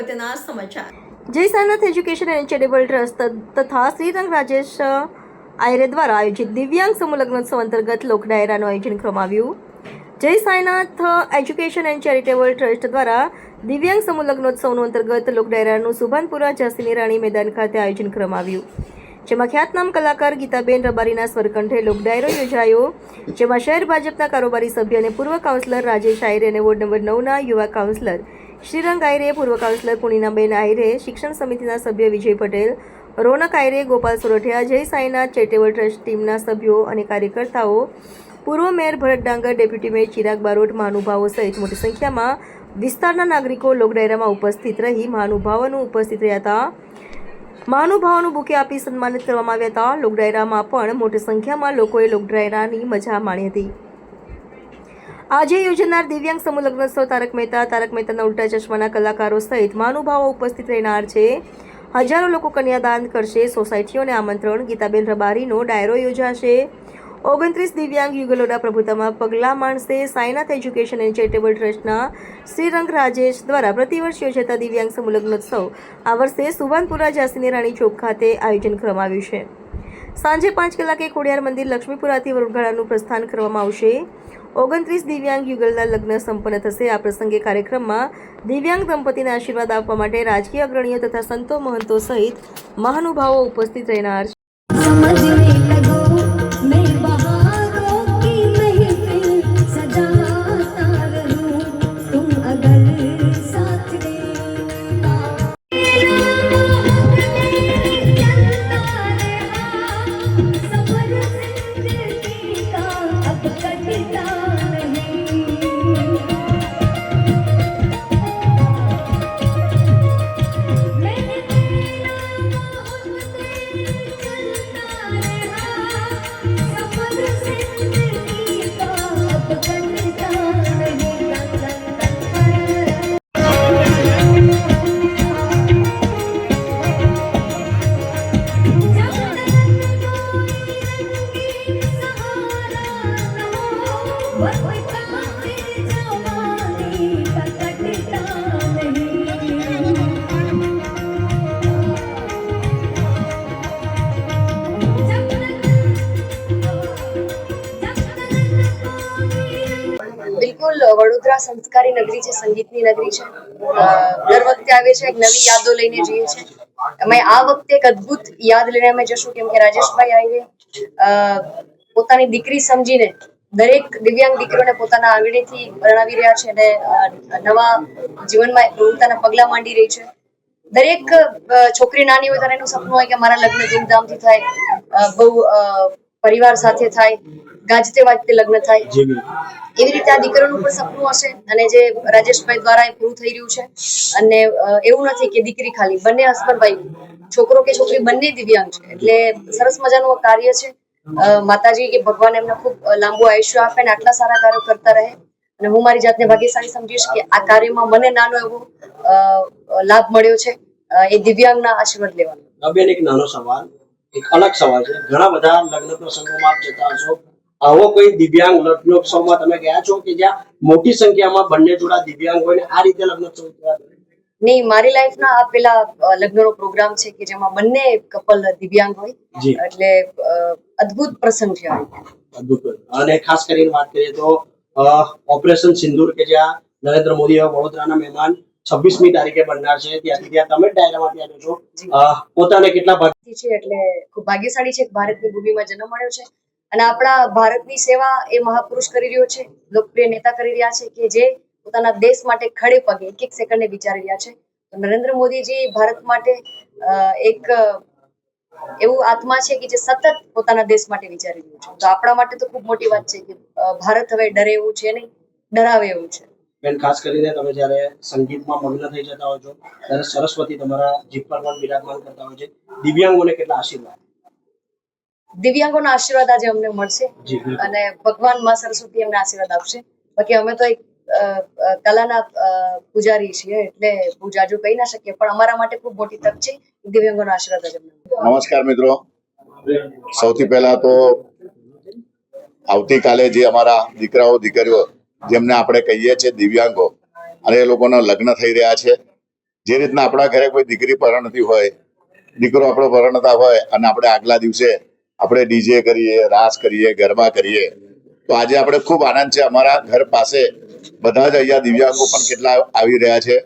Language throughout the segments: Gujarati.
અગત્યના સમાચાર. જય એજ્યુકેશન એન્ડ ચેરિટેબલ ટ્રસ્ટ તથા શ્રીરંગ રાજેશ આયરે દ્વારા આયોજિત દિવ્યાંગ સમૂહ લગ્નોત્સવ અંતર્ગત લોક ડાયરાનું આયોજન કરવામાં આવ્યું. Jai Sainath education and charitable trust દ્વારા દિવ્યાંગ સમૂહ લગ્નોત્સવનું અંતર્ગત લોક ડાયરાનું સુભાનપુરા ઝાંસીની રાણી મેદાન ખાતે આયોજન કરવામાં આવ્યું. જેમાં ખ્યાતનામ કલાકાર ગીતાબેન રબારીના સ્વરકંઠે લોક ડાયરો યોજાયો, જેમાં શહેર ભાજપના કારોબારી સભ્ય અને પૂર્વ કાઉન્સિલર રાજેશ આયરે અને વોર્ડ નંબર નવના યુવા કાઉન્સિલર શ્રીરંગ આયરે, પૂર્વ કાઉન્સિલર પૂર્ણિમાબેન આયરે, શિક્ષણ સમિતિના સભ્ય વિજય પટેલ, રોનક આયરે, ગોપાલ સોરઠિયા, જય સાંઈનાથ ચેરિટેબલ ટ્રસ્ટ ટીમના સભ્યો અને કાર્યકર્તાઓ, પૂર્વ મેયર ભરત ડાંગર, ડેપ્યુટી મેયર ચિરાગ બારોટ, મહાનુભાવો સહિત મોટી સંખ્યામાં વિસ્તારના નાગરિકો લોક ડાયરામાં ઉપસ્થિત રહી મહાનુભાવોનું ઉપસ્થિત રહ્યા હતા. મહાનુભાવોનું બુકે આપી સન્માનિત કરવામાં આવ્યા હતા. લોક ડાયરામાં પણ મોટી સંખ્યામાં લોકોએ લોક ડાયરાની મજા માણી હતી. આજે યોજાનાર દિવ્યાંગ સમૂહ લગ્નોત્સવ તારક મહેતા, તારક મહેતાના ઉલ્ટા ચશ્માના કલાકારો સહિત મહાનુભાવો ઉપસ્થિત રહેનાર છે. હજારો લોકો કન્યાદાન કરશે, સોસાયટીઓને આમંત્રણ, ગીતાબેન રબારીનો ડાયરો યોજાશે. ઓગણત્રીસ દિવ્યાંગ યુગલોના પ્રભુતામાં પગલાં માણશે સાયનાથ એજ્યુકેશન એન્ડ ચેરિટેબલ ટ્રસ્ટના શ્રીરંગ રાજેશ દ્વારા પ્રતિવર્ષ યોજાતા દિવ્યાંગ સમૂહ લગ્નોત્સવ આ વર્ષે સુભાનપુરા ઝાંસીની રાણી ચોક ખાતે આયોજન કરવામાં આવ્યું છે. સાંજે પાંચ કલાકે ખોડિયાર મંદિર લક્ષ્મીપુરાથી વરુણગાળાનું પ્રસ્થાન કરવામાં આવશે. ઓગણત્રીસ દિવ્યાંગ યુગલના લગ્ન સંપન્ન થશે. આ પ્રસંગે કાર્યક્રમમાં દિવ્યાંગ દંપતીને આશીર્વાદ આપવા માટે રાજકીય અગ્રણીઓ તથા સંતો મહંતો સહિત મહાનુભાવો ઉપસ્થિત રહેનાર Sit down. વડોદરા સંસ્કારી નગરી છે, સંગીતની નગરી છે. દર વખતે આવે છે, એક નવી યાદો લઈને જઈએ છે. અમે આ વખતે એક અદ્ભુત યાદ લઈને અમે જશું, કેમ કે રાજેશભાઈ આવીએ પોતાની દીકરી સમજીને દરેક દિવ્યાંગ દીકરીઓને પોતાના આંગળીથી પરણાવી રહ્યા છે અને નવા જીવનમાં પ્રવૃત્તાના પગલા માંડી રહી છે. દરેક છોકરી નાની હોય ત્યારે એનું સપનું હોય કે મારા લગ્ન ધૂમધામથી થાય બહુ પરિવાર સાથે થાય. ગાજતે વાજતે લગ્ન થાય. એવી રીતે આ દીકરીનું પણ સપનું હશે અને જે રાજેશભાઈ દ્વારા એ પૂરું થઈ રહ્યું છે. અને એવું નથી કે દીકરી ખાલી બંને હસબન્ડભાઈ છોકરો કે છોકરી બંને દિવ્યાંગ છે. એટલે સરસ મજાનું કાર્ય છે. માતાજી કે ભગવાન એમને ખૂબ લાંબુ આયુષ્ય આપે અને આટલા સારા કાર્યો કરતા રહે. અને હું મારી જાતને ભાગ્યશાળી સમજીશ કે આ કાર્યમાં મને નાનો એવો લાભ મળ્યો છે. એ દિવ્યાંગના આશીર્વાદ લેવાનો. બેન એક નાનો સવાલ એક અલગ સવાલ છે. ઘણા બધા લગ્ન પ્રસંગોમાં આપ જતા હશો. આવો કોઈ દિવ્યાંગ લગ્નોત્સવમાં તમે ગયા છો કે જ્યાં મોટી સંખ્યામાં બંને જોડા દિવ્યાંગ હોય આ રીતે લગ્નોત્સવ નહીં મારી લાઈફના આ પેલા લગ્નનો પ્રોગ્રામ છે કે જેમાં બંને કપલ દિવ્યાંગ હોય. એટલે અદ્ભુત પ્રસંગ છે અદ્ભુત. અને ખાસ કરીને વાત કરીએ તો ઓપરેશન સિંદૂર કે જ્યાં નરેન્દ્ર મોદી વડોદરાના મહેમાન છવ્વીસમી તારીખે બનનાર છે. ત્યાંથી ત્યાં તમે ડાયરામાં ત્યાં છો. પોતાને કેટલા ભાગ છે એટલે ખૂબ ભાગ્યશાળી છે ભારતની ભૂમિમાં જન્મ મળ્યો છે. અને આપણા ભારતની સેવા એ મહાપુરુષ કરી રહ્યો છે, લોકપ્રિય નેતા કરી રહ્યા છે કે જે પોતાના દેશ માટે ખડે પગે એક એક સેકન્ડે વિચારી રહ્યા છે. નરેન્દ્ર મોદીજી ભારત માટે એક એવું આત્મા છે કે જે સતત પોતાના દેશ માટે વિચારી રહ્યું છે. તો આપણા માટે તો ખૂબ મોટી વાત છે કે ભારત હવે ડરે એવું છે નહીં, ડરાવે એવું છે. બેન, ખાસ કરીને તમે જ્યારે સંગીતમાં મગ્ન થઈ જતા હો છો, ત્યારે સરસ્વતી તમારા જીભ પર પણ બિરાજમાન કરતા હોય છે. દિવ્યાંગોને કેટલા આશીર્વાદ. દિવ્યાંગોના આશીર્વાદ આજે અમને મળશે અને ભગવાનમાં સરસ્વતી અમને આશીર્વાદ આપશે. બાકી અમે તો એક કલાના પૂજારી છીએ એટલે પૂજાજો જાજુ કહી ના શકીએ પણ અમારા માટે ખૂબ મોટી તક છે. દિવ્યાંગોના આશીર્વાદ આજે અમને નમસ્કાર મિત્રો. સૌથી પહેલા તો આવતીકાલે જે અમારા દીકરાઓ દીકરીઓ જેમને આપણે કહીએ છીએ દિવ્યાંગો અને એ લોકોના લગ્ન થઈ રહ્યા છે જે રીતના આપણા ઘરે કોઈ દીકરી પરણતી હોય દીકરો આપણો પરણતા હોય અને આપણે આગલા દિવસે આપણે ડીજે કરીએ, રાસ કરીએ, ગરબા કરીએ, તો આજે આપણે ખૂબ આનંદ છે. અમારા ઘર પાસે બધા જ અહીંયા દિવ્યાંગો પણ કેટલા આવી રહ્યા છે.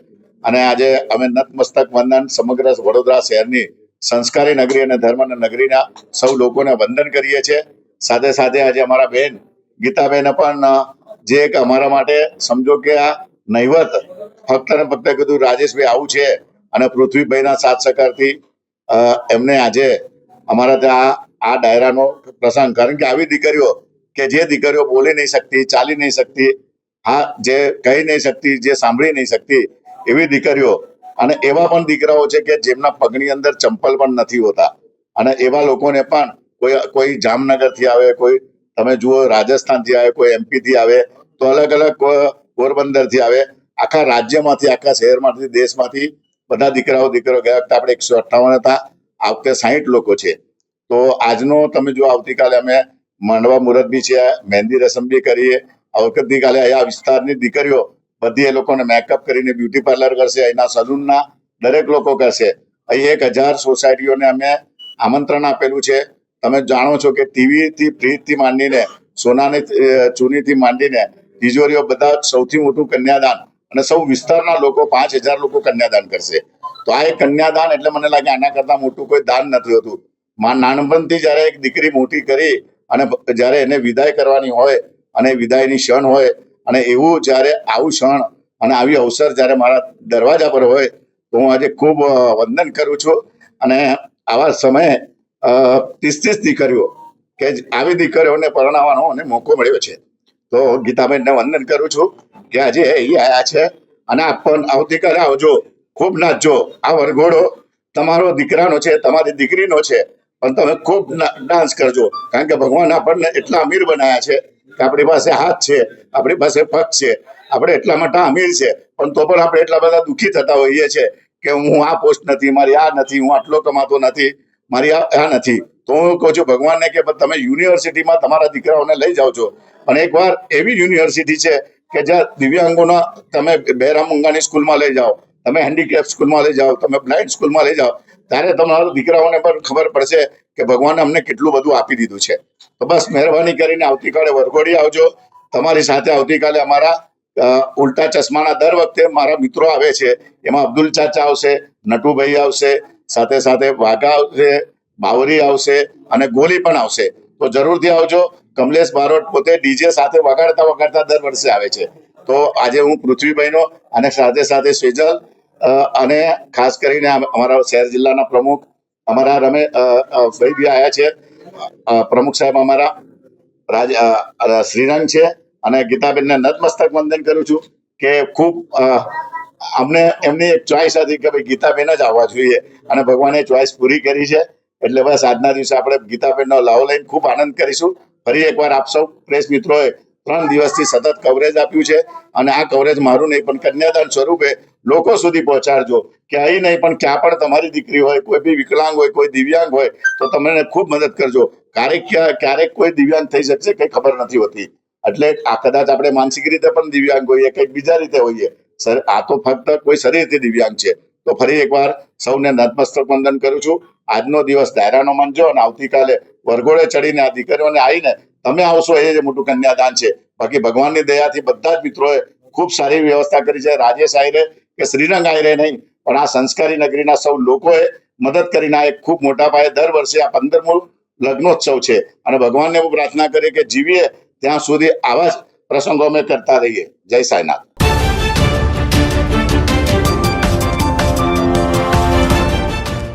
અને આજે અમે નતમસ્તક વંદન સમગ્ર વડોદરા શહેરની સંસ્કારી નગરી અને ધર્મ નગરીના સૌ લોકોને વંદન કરીએ છીએ. સાથે સાથે આજે અમારા બેન ગીતાબેન પણ, જે એક અમારા માટે સમજો કે આ નહીવત ફક્ત ને ફક્ત કીધું રાજેશભાઈ આવું છે અને પૃથ્વીભાઈના સાથ સહકારથી એમને આજે અમારા ત્યાં આ ડાયરાનો પ્રસંગ, કારણ કે આવી દીકરીઓ કે જે દીકરીઓ બોલી નહીં શકતી, ચાલી નહીં શકતી, હા, જે કહી નહીં શકતી, જે સાંભળી નહીં શકતી, એવી દીકરીઓ અને એવા પણ દીકરાઓ છે કે જેમના પગની અંદર ચંપલ પણ નથી હોતા. અને એવા લોકોને પણ કોઈ કોઈ જામનગરથી આવે, કોઈ તમે જુઓ રાજસ્થાનથી આવે, કોઈ એમપી થી આવે, તો અલગ અલગ પોરબંદરથી આવે, આખા રાજ્યમાંથી, આખા શહેરમાંથી, દેશમાંથી બધા દીકરાઓ દીકરો ગયા વખતે આપણે એકસો અઠ્ઠાવન હતા, આ વખતે સાહીઠ લોકો છે. તો આજનો તમે જો આવતીકાલે અમે માંડવા મુહૂર્ત બી છે, મહેંદી રસમ બી કરીએ વખતની કાલે આ વિસ્તારની દીકરીઓ બધી એ લોકોને મેકઅપ કરીને બ્યુટી પાર્લર કરશે, અહીંના સલૂનના દરેક લોકો કરશે. અહીં એક હજાર સોસાયટીઓને અમે આમંત્રણ આપેલું છે. તમે જાણો છો કે ટીવી થી ફ્રીજથી માંડીને, સોનાની ચૂનીથી માંડીને તિજોરીઓ બધા સૌથી મોટું કન્યાદાન અને સૌ વિસ્તારના લોકો પાંચ હજાર લોકો કન્યાદાન કરશે. તો આ એક કન્યાદાન એટલે મને લાગે આના કરતા મોટું કોઈ દાન નથી હોતું. માં નાનપણથી જ્યારે એક દીકરી મોટી કરી અને જ્યારે એને વિદાય કરવાની હોય અને વિદાયની ક્ષણ હોય અને એવું જ્યારે આવું ક્ષણ અને આવી અવસર જ્યારે મારા દરવાજા પર હોય તો હું આજે ખૂબ વંદન કરું છું. અને આવા સમયે ત્રીસ ત્રીસ દીકરીઓ કે આવી દીકરીઓને પરણાવવાનો અને મોકો મળ્યો છે. તો ગીતાબેનને વંદન કરું છું કે આજે એ આવ્યા છે અને આપ પણ આવતીકાલે આવજો. ખૂબ નાચજો. આ વરઘોડો તમારો દીકરાનો છે, તમારી દીકરીનો છે. પણ તમે ખૂબ ડાન્સ કરજો. કારણ કે ભગવાન આપણને એટલા અમીર બનાવ્યા છે કે આપણી પાસે હાથ છે, આપણી પાસે પગ છે, આપણે એટલા મોટા અમીર છે. પણ તો પણ આપણે એટલા બધા દુઃખી થતા હોઈએ છીએ કે હું આ પોસ્ટ નથી, મારી આ નથી, હું આટલો કમાતો નથી, મારી આ નથી. તો હું કહું છું, ભગવાનને કે તમે યુનિવર્સિટીમાં તમારા દીકરાઓને લઈ જાઓ છો. પણ એકવાર એવી યુનિવર્સિટી છે કે જ્યાં દિવ્યાંગોના તમે બહેરા મૂંગાની સ્કૂલમાં લઈ જાઓ, તમે હેન્ડીકેપ સ્કૂલમાં લઈ જાઓ, તમે બ્લાઇન્ડ સ્કૂલમાં લઈ જાઓ ત્યારે તમારા દીકરાઓને પણ ખબર પડશે કે ભગવાને અમને કેટલું બધું આપી દીધું છે. તો બસ મહેરબાની કરીને આવતીકાલે વરઘોડી આવજો. તમારી સાથે આવતીકાલે અમારા ઉલટા ચશ્માના દર વખતે મારા મિત્રો આવે છે. એમાં અબ્દુલ ચાચા આવશે નટુભાઈ આવશે સાથે સાથે વાઘા આવશે બાવરી આવશે અને ગોલી પણ આવશે. તો જરૂરથી આવજો. કમલેશ બારોટ પોતે ડીજે સાથે વગાડતા વગાડતા દર વર્ષે આવે છે. તો આજે હું પૃથ્વીભાઈનો અને સાથે સાથે સેજલ અ, અને ખાસ કરીને અમારા શહેર જિલ્લાના પ્રમુખ અમારા રમે ભાઈ બી આવ્યા છે. પ્રમુખ સાહેબ અમારા રાજ શ્રીરંગ છે અને ગીતાબેનને નતમસ્તક વંદન કરું છું કે ખૂબ અમને એમની એક ચોઈસ હતી કે ભાઈ ગીતાબેન જ આવવા જોઈએ અને ભગવાને ચોઈસ પૂરી કરી છે. એટલે બસ આજના દિવસે આપણે ગીતાબેનનો લાવો લઈને ખૂબ આનંદ કરીશું. ફરી એકવાર આપ સૌ પ્રેસ મિત્રોએ ત્રણ દિવસથી સતત કવરેજ આપ્યું છે અને આ કવરેજ મારું નહીં પણ કન્યાદાન સ્વરૂપે લોકો સુધી પહોંચાડજો. કે અહીં નહીં, પણ ક્યાં પણ તમારી દીકરી હોય, કોઈ બી વિકલાંગ હોય, કોઈ દિવ્યાંગ હોય, તો તમને ખૂબ મદદ કરજો. ક્યારેક ક્યારેક કોઈ દિવ્યાંગ થઈ શકશે, કઈ ખબર નથી હોતી. એટલે આ કદાચ આપણે માનસિક રીતે પણ દિવ્યાંગ હોઈએ, કંઈક બીજા રીતે હોઈએ. સર, આ તો ફક્ત કોઈ શરીરથી દિવ્યાંગ છે. તો ફરી એકવાર સૌને નતમસ્તક વંદન કરું છું. આજનો દિવસ દાયરાનો માનજો અને આવતીકાલે વરઘોડે ચડીને આ દીકરીઓને આવીને તમે આવશો, એ જ મોટું કન્યાદાન છે. બાકી ભગવાનની દયાથી બધા જ મિત્રોએ ખૂબ સારી વ્યવસ્થા કરી છે. રાજેશ આયરે કે શ્રીરંગ આયરે નહીં. પણ આ સંસ્કારી નગરીના સૌ લોકોએ મદદ કરીને આ એક ખૂબ મોટા પાયે દર વર્ષે આ પંદરમો લગ્નોત્સવ છે. અને ભગવાનને હું પ્રાર્થના કરીએ કે જીવીએ ત્યાં સુધી આવા જ પ્રસંગો અમે કરતા રહીએ. જય સાંઈનાથ.